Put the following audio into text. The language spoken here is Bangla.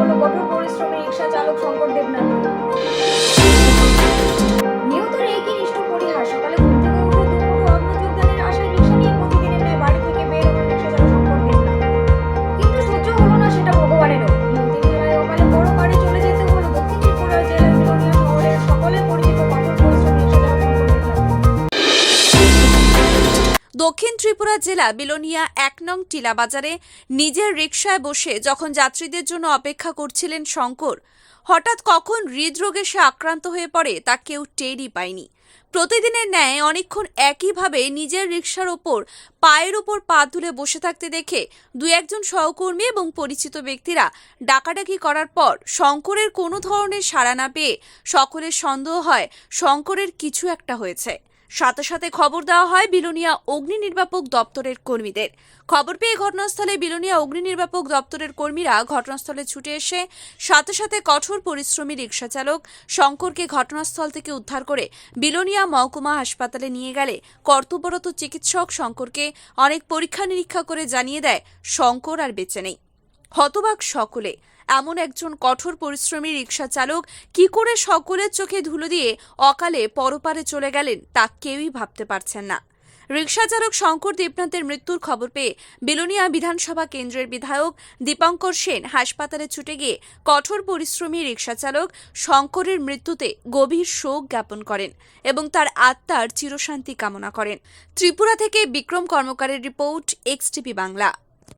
হলো কঠোর পরিশ্রমী দক্ষিণ ত্রিপুরা জেলা বিলোনিয়া এক নং টিলা বাজারে নিজের রিকশায় বসে যখন যাত্রীদের জন্য অপেক্ষা করছিলেন শঙ্কর, হঠাৎ কখন হৃদরোগে সে আক্রান্ত হয়ে পড়ে তা কেউ টেরই পায়নি। প্রতিদিনের ন্যায় অনেকক্ষণ একইভাবে নিজের রিক্সার ওপর, পায়ের ওপর পা তুলে বসে থাকতে দেখে দু একজন সহকর্মী এবং পরিচিত ব্যক্তিরা ডাকাডাকি করার পর শঙ্করের কোনো ধরনের সাড়া না পেয়ে সকলের সন্দেহ হয়, শঙ্করের কিছু একটা হয়েছে। সাথে সাথে খবর দেওয়া হয় বিলোনিয়া অগ্নি নির্বাপক দপ্তরের কর্মীদের। খবর পেয়ে ঘটনাস্থলে বিলোনিয়া অগ্নি নির্বাপক দপ্তরের কর্মীরা ঘটনাস্থলে ছুটে এসে সাথে সাথে কঠোর পরিশ্রমী রিক্সা চালক শঙ্করকে ঘটনাস্থল থেকে উদ্ধার করে বিলোনিয়া মহকুমা হাসপাতালে নিয়ে গেলে। কর্তব্যরত চিকিৎসক শঙ্করকে অনেক পরীক্ষা নিরীক্ষা করে জানিয়ে দেয়, শঙ্কর আর বেঁচে নেই। হতবাক সকলে। এমন একজন কঠোর পরিশ্রমী রিক্সা চালক কি করে সকলের চোখে ধুলো দিয়ে অকালে পরপারে চলে গেলেন তা কেউই ভাবতে পারছেন না। রিক্সা চালক শঙ্কর দেবনাথের মৃত্যুর খবর পেয়ে বিলোনিয়া বিধানসভা কেন্দ্রের বিধায়ক দীপঙ্কর সেন হাসপাতালে ছুটে গিয়ে কঠোর পরিশ্রমী রিক্সা চালক শঙ্করের মৃত্যুতে গভীর শোক জ্ঞাপন করেন এবং তার আত্মার চিরশান্তি কামনা করেন। ত্রিপুরা থেকে Bikram কর্মকারের report X T P Bangla.